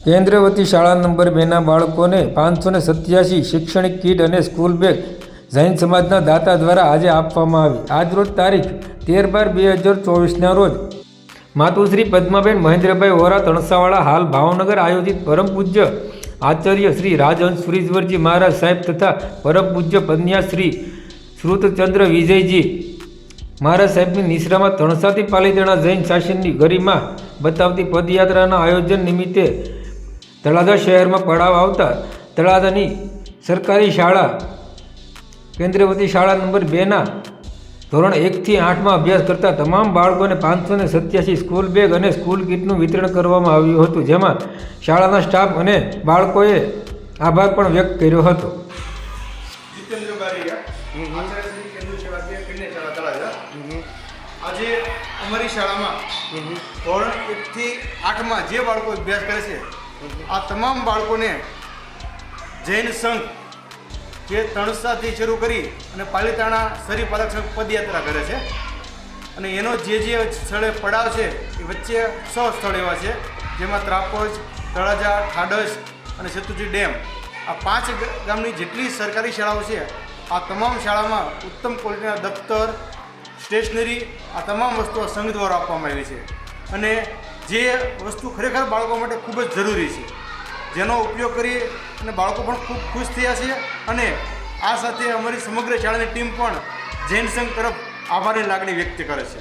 કેન્દ્ર વતી શાળા નંબર બેના બાળકોને પાંચસો ને સત્યાસી શૈક્ષણિક કીટ અને સ્કૂલ બેગ જૈન સમાજના દાતા દ્વારા આજે આપવામાં આવી. આજરોજ તારીખ તેર બાર બે હજાર ચોવીસના રોજ માતુશ્રી પદ્માબેન મહેન્દ્રભાઈ વોરા તણસાવાળા હાલ ભાવનગર આયોજિત પરમ પૂજ્ય આચાર્ય શ્રી રાજહંસ સુરીશ્વરજી મહારાજ સાહેબ તથા પરમ પૂજ્ય કન્યા શ્રી શ્રુતચંદ્ર વિજયજી મહારાજ સાહેબની નિશ્રામાં તણસાથી પાલીતાણા જૈન શાસનની ગરિમા બતાવતી પદયાત્રાના આયોજન નિમિત્તે તળાજા શહેરમાં પડાવ આવતા તળાજાની સરકારી શાળા કેન્દ્રવતી શાળા નંબર બેના ધોરણ એકથી આઠમાં અભ્યાસ કરતા તમામ બાળકોને પાંચસો ને સત્યાસી સ્કૂલ બેગ અને સ્કૂલ કિટનું વિતરણ કરવામાં આવ્યું હતું જેમાં શાળાના સ્ટાફ અને બાળકોએ આભાર પણ વ્યક્ત કર્યો હતો. આજે અમારી શાળામાં ધોરણ એકથી આઠમાં જે બાળકો અભ્યાસ કરે છે આ તમામ બાળકોને જૈન સંઘ જે તણસાથી શરૂ કરી અને પાલીતાણા શરી પાલક પદયાત્રા કરે છે. અને એનો જે જે સ્થળે પડાવ છે, એ વચ્ચે છ સ્થળ એવા છે, જેમાં ત્રાપોજ, તળાજા ઠાડસ અને શેતુજી ડેમ. આ પાંચ ગામની જેટલી સરકારી શાળાઓ છે, આ તમામ શાળામાં ઉત્તમ ક્વોલિટીના દફતર, સ્ટેશનરી, આ તમામ વસ્તુઓ સંઘ દ્વારા આપવામાં આવી છે. અને જે વસ્તુ ખરેખર બાળકો માટે ખૂબ જ જરૂરી છે. જેનો ઉપયોગ કરી અને બાળકો પણ ખૂબ ખુશ થયા છે અને આ સાથે અમારી સમગ્ર શાળાની ટીમ પણ જૈન સંઘ તરફ આભારની લાગણી વ્યક્ત કરે છે.